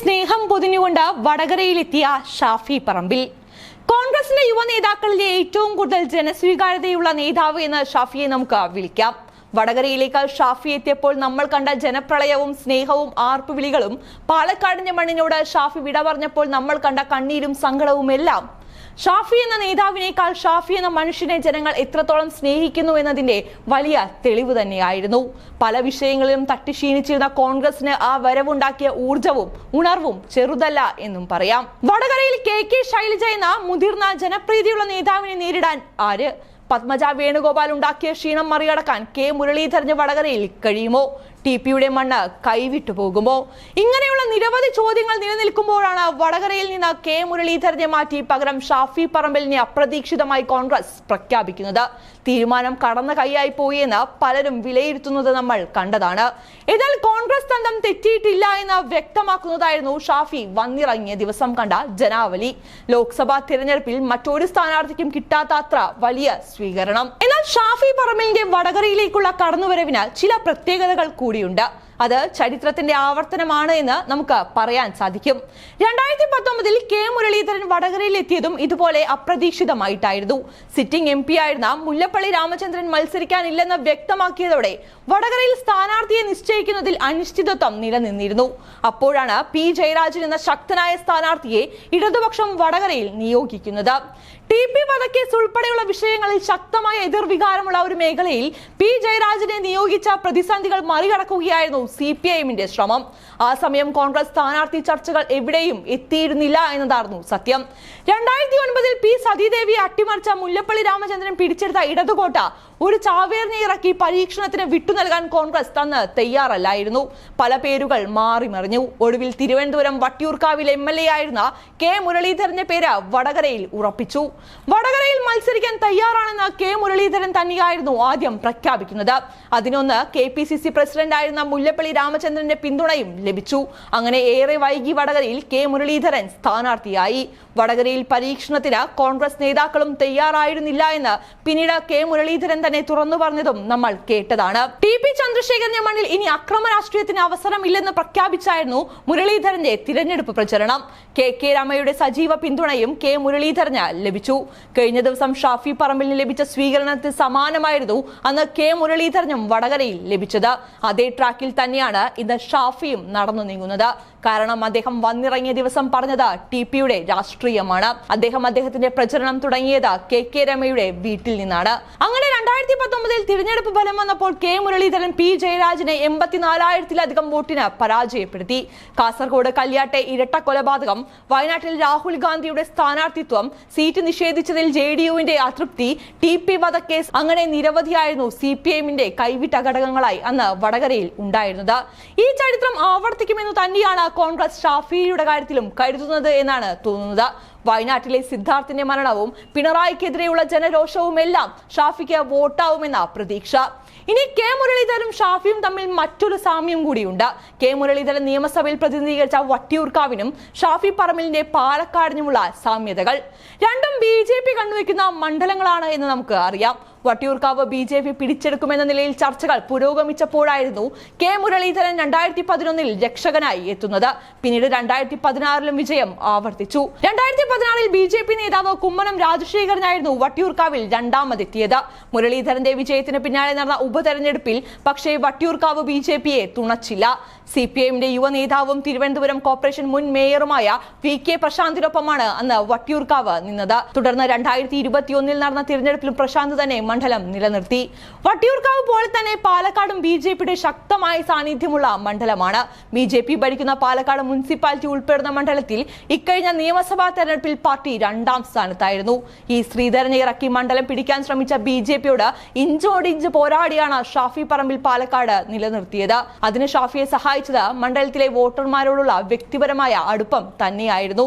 സ്നേഹം പൊതിഞ്ഞുകൊണ്ട് വടകരയിലെത്തിയ ഷാഫി പറമ്പിൽ. കോൺഗ്രസിന്റെ യുവ നേതാക്കളിലെ ഏറ്റവും കൂടുതൽ ജനസ്വീകാര്യതയുള്ള നേതാവ് എന്ന് ഷാഫിയെ നമുക്ക് വിളിക്കാം. വടകരയിലേക്ക് ഷാഫി എത്തിയപ്പോൾ നമ്മൾ കണ്ട ജനപ്രളയവും സ്നേഹവും ആർപ്പുവിളികളും പാലക്കാടിന്റെ മണ്ണിനോട് ഷാഫി വിട പറഞ്ഞപ്പോൾ നമ്മൾ കണ്ട കണ്ണീരും സങ്കടവും എല്ലാം ഷാഫി എന്ന നേതാവിനേക്കാൾ ഷാഫി എന്ന മനുഷ്യനെ ജനങ്ങൾ എത്രത്തോളം സ്നേഹിക്കുന്നു എന്നതിന്റെ വലിയ തെളിവ് തന്നെയായിരുന്നു. പല വിഷയങ്ങളിലും തട്ടി ക്ഷീണിച്ചിരുന്ന കോൺഗ്രസിന് ആ വരവുണ്ടാക്കിയ ഊർജവും ഉണർവും ചെറുതല്ല എന്നും പറയാം. വടകരയിൽ കെ കെ ശൈലജ എന്ന മുതിർന്ന ജനപ്രീതിയുള്ള നേതാവിനെ നേരിടാൻ ആര്? പത്മജ വേണുഗോപാൽ ഉണ്ടാക്കിയ ക്ഷീണം മറികടക്കാൻ കെ മുരളീധരന് വടകരയിൽ കഴിയുമോ? ടി പിയുടെ മണ്ണ് കൈവിട്ടു പോകുമോ? ഇങ്ങനെയുള്ള നിരവധി ചോദ്യങ്ങൾ നിലനിൽക്കുമ്പോഴാണ് വടകരയിൽ നിന്ന് കെ മുരളീധരനെ മാറ്റി പകരം ഷാഫി പറമ്പലിനെ അപ്രതീക്ഷിതമായി കോൺഗ്രസ് പ്രഖ്യാപിക്കുന്നത്. തീരുമാനം കടന്ന കൈയായി പോയി എന്ന് പലരും വിലയിരുത്തുന്നത് നമ്മൾ കണ്ടതാണ്. എന്നാൽ കോൺഗ്രസ് തന്ത്രം തെറ്റിയിട്ടില്ല എന്ന് വ്യക്തമാക്കുന്നതായിരുന്നു ഷാഫി വന്നിറങ്ങിയ ദിവസം കണ്ട ജനാവലി. ലോക്സഭാ തിരഞ്ഞെടുപ്പിൽ മറ്റൊരു സ്ഥാനാർത്ഥിക്കും കിട്ടാത്ത വലിയ സ്വീകരണം. എന്നാൽ ഷാഫി പറമ്പിലിന്റെ വടകരയിലേക്കുള്ള കടന്നുവരവിനാൽ ചില പ്രത്യേകതകൾ കൂടിയുണ്ട്. അത് ചരിത്രത്തിന്റെ ആവർത്തനമാണ് എന്ന് നമുക്ക് പറയാൻ സാധിക്കും. രണ്ടായിരത്തി പത്തൊമ്പതിൽ കെ മുരളീധരൻ വടകരയിൽ എത്തിയതും ഇതുപോലെ അപ്രതീക്ഷിതമായിട്ടായിരുന്നു. സിറ്റിംഗ് എം പി ആയിരുന്ന മുല്ലപ്പള്ളി രാമചന്ദ്രൻ മത്സരിക്കാനില്ലെന്ന് വ്യക്തമാക്കിയതോടെ വടകരയിൽ സ്ഥാനാർത്ഥിയെ നിശ്ചയിക്കുന്നതിൽ അനിശ്ചിതത്വം നിലനിന്നിരുന്നു. അപ്പോഴാണ് പി ജയരാജൻ എന്ന ശക്തനായ സ്ഥാനാർത്ഥിയെ ഇടതുപക്ഷം വടകരയിൽ നിയോഗിക്കുന്നത്. ടി പി വധക്കേസ് ഉൾപ്പെടെയുള്ള വിഷയങ്ങളിൽ ശക്തമായ എതിർവികാരമുള്ള ഒരു മേഖലയിൽ പി ജയരാജനെ നിയോഗിച്ച പ്രതിസന്ധികൾ മറികടക്കുകയായിരുന്നു സി പി ഐഎമ്മിന്റെ എമ്മിന്റെ ശ്രമം. ആ സമയം കോൺഗ്രസ് സ്ഥാനാർത്ഥി ചർച്ചകൾ എവിടെയും എത്തിയിരുന്നില്ല എന്നതായിരുന്നു സത്യം. രണ്ടായിരത്തി ഒൻപതിൽ പി സതീദേവി അട്ടിമറിച്ച മുല്ലപ്പള്ളി രാമചന്ദ്രൻ പിടിച്ചെടുത്ത ഇടതുകോട്ട ഒരു ചാവേറിനെ ഇറക്കി പരീക്ഷണത്തിന് വിട്ടു നൽകാൻ കോൺഗ്രസ് തന്ന് തയ്യാറല്ലായിരുന്നു. പല പേരുകൾ മാറിമറിഞ്ഞു ഒടുവിൽ തിരുവനന്തപുരം വട്ടിയൂർക്കാവിൽ എം എൽ എ ആയിരുന്ന കെ മുരളീധരന്റെ പേര് വടകരയിൽ ഉറപ്പിച്ചു. വടകരയിൽ മത്സരിക്കാൻ തയ്യാറാണെന്ന് കെ മുരളീധരൻ തന്നെയായിരുന്നു ആദ്യം പ്രഖ്യാപിക്കുന്നത്. അതിനൊന്ന് K P C C president ആയിരുന്ന മുല്ലപ്പള്ളി രാമചന്ദ്രന്റെ പിന്തുണയും ലഭിച്ചു. അങ്ങനെ ഏറെ വൈകി വടകരയിൽ കെ മുരളീധരൻ സ്ഥാനാർത്ഥിയായി. വടകരയിൽ പരീക്ഷണത്തിന് കോൺഗ്രസ് നേതാക്കളും തയ്യാറായിരുന്നില്ല എന്ന് പിന്നീട് കെ മുരളീധരൻ തന്നെ തുറന്നു പറഞ്ഞതും നമ്മൾ കേട്ടതാണ്. ടി പി ചന്ദ്രശേഖരന്റെ മണ്ണിൽ ഇനി അക്രമ രാഷ്ട്രീയത്തിന് അവസരമില്ലെന്ന് പ്രഖ്യാപിച്ചായിരുന്നു മുരളീധരന്റെ തിരഞ്ഞെടുപ്പ് പ്രചരണം. കെ കെ രമയുടെ സജീവ പിന്തുണയും കെ മുരളീധരന് ലഭിച്ചു. കഴിഞ്ഞ ദിവസം ഷാഫി പറമ്പിലിന് ലഭിച്ച സ്വീകരണത്തിന് സമാനമായിരുന്നു അന്ന് കെ മുരളീധരനും വടകരയിൽ ലഭിച്ചത്. അതേ ട്രാക്കിൽ തന്നെയാണ് ഇന്ന് ഷാഫിയും നടന്നു നീങ്ങുന്നത്. കാരണം അദ്ദേഹം വന്നിറങ്ങിയ ദിവസം പറഞ്ഞത് ടി പിയുടെ രാഷ്ട്രീയമാണ്. അദ്ദേഹം അദ്ദേഹത്തിന്റെ പ്രചരണം തുടങ്ങിയത് കെ കെ രമയുടെ വീട്ടിൽ നിന്നാണ്. അങ്ങനെ രണ്ടായിരത്തി പത്തൊമ്പതിൽ തിരഞ്ഞെടുപ്പ് ഫലം വന്നപ്പോൾ കെ മുരളീധരൻ പി ജയരാജനെ എൺപത്തിനാലായിരത്തിലധികം വോട്ടിന് പരാജയപ്പെടുത്തി. കാസർഗോഡ് കല്യാട്ടെ ഇരട്ട കൊലപാതകം വയനാട്ടിൽ രാഹുൽ ഗാന്ധിയുടെ സ്ഥാനാർത്ഥിത്വം സീറ്റ് നിഷേധിച്ചതിൽ ജെ ഡി യുവിന്റെ അതൃപ്തി ടി പി വധക്കേസ് അങ്ങനെ നിരവധിയായിരുന്നു സി പി എമ്മിന്റെ കൈവിട്ട ഘടകങ്ങളായി അന്ന് വടകരയിൽ ഉണ്ടായിരുന്നത്. ഈ ചരിത്രം ആവർത്തിക്കുമെന്ന് തന്നെയാണ് കോൺഗ്രസ് ഷാഫിയുടെ കാര്യത്തിലും കരുതുന്നത് എന്നാണ് തോന്നുന്നത്. വയനാട്ടിലെ സിദ്ധാർത്ഥിന്റെ മരണവും പിണറായിക്കെതിരെയുള്ള ജനരോഷവും എല്ലാം ഷാഫിക്ക് വോട്ടാവുമെന്ന പ്രതീക്ഷ. ഇനി കെ മുരളീധരനും ഷാഫിയും തമ്മിൽ മറ്റൊരു സാമ്യം കൂടിയുണ്ട്. കെ മുരളീധരൻ നിയമസഭയിൽ പ്രതിനിധീകരിച്ച വട്ടിയൂർക്കാവിനും ഷാഫി പറമ്പിലിന്റെ പാലക്കാടിനുമുള്ള സാമ്യതകൾ. രണ്ടും ബി ജെ പി കണ്ടുവെക്കുന്ന മണ്ഡലങ്ങളാണ് എന്ന് നമുക്ക് അറിയാം. വട്ടിയൂർക്കാവ് ബി ജെ പി പിടിച്ചെടുക്കുമെന്ന നിലയിൽ ചർച്ചകൾ പുരോഗമിച്ചപ്പോഴായിരുന്നു കെ മുരളീധരൻ രണ്ടായിരത്തി പതിനൊന്നിൽ രക്ഷകനായി എത്തുന്നത്. പിന്നീട് രണ്ടായിരത്തി പതിനാറിലും വിജയം ആവർത്തിച്ചു. രണ്ടായിരത്തി പതിനാറിൽ ബി ജെ പി നേതാവ് കുമ്മനം രാജശേഖരനായിരുന്നു വട്ടിയൂർക്കാവിൽ രണ്ടാമതെത്തിയത്. മുരളീധരന്റെ വിജയത്തിന് പിന്നാലെ നടന്ന ഉപതെരഞ്ഞെടുപ്പിൽ പക്ഷേ വട്ടിയൂർക്കാവ് ബി ജെ പിയെ തുണച്ചില്ല. സി പി ഐഎമ്മിന്റെ യുവ നേതാവും തിരുവനന്തപുരം കോർപ്പറേഷൻ മുൻ മേയറുമായ വി കെ പ്രശാന്തിനൊപ്പമാണ് അന്ന് വട്ടിയൂർക്കാവ് നിന്നത്. തുടർന്ന് രണ്ടായിരത്തി ഇരുപത്തിയൊന്നിൽ നടന്ന തിരഞ്ഞെടുപ്പിലും പ്രശാന്ത് തന്നെ മണ്ഡലം നിലനിർത്തി. വട്ടിയൂർക്കാവ് പോലെ തന്നെ പാലക്കാടും ബി ജെ പിയുടെ ശക്തമായ സാന്നിധ്യമുള്ള മണ്ഡലമാണ്. ബി ജെ പി ഭരിക്കുന്ന പാലക്കാട് മുനിസിപ്പാലിറ്റി ഉൾപ്പെടുന്ന മണ്ഡലത്തിൽ ഇക്കഴിഞ്ഞ നിയമസഭാ തെരഞ്ഞെടുപ്പിൽ പാർട്ടി രണ്ടാം സ്ഥാനത്തായിരുന്നു. ഈ ശ്രീധരനെ ഇറക്കി മണ്ഡലം പിടിക്കാൻ ശ്രമിച്ച ബി ജെ പിയോട് ഇഞ്ചോടിഞ്ച് പോരാടിയാണ് ഷാഫി പറമ്പിൽ പാലക്കാട് നിലനിർത്തിയത്. അതിന് ഷാഫിയെ സഹായിച്ചത് മണ്ഡലത്തിലെ വോട്ടർമാരോടുള്ള വ്യക്തിപരമായ അടുപ്പം തന്നെയായിരുന്നു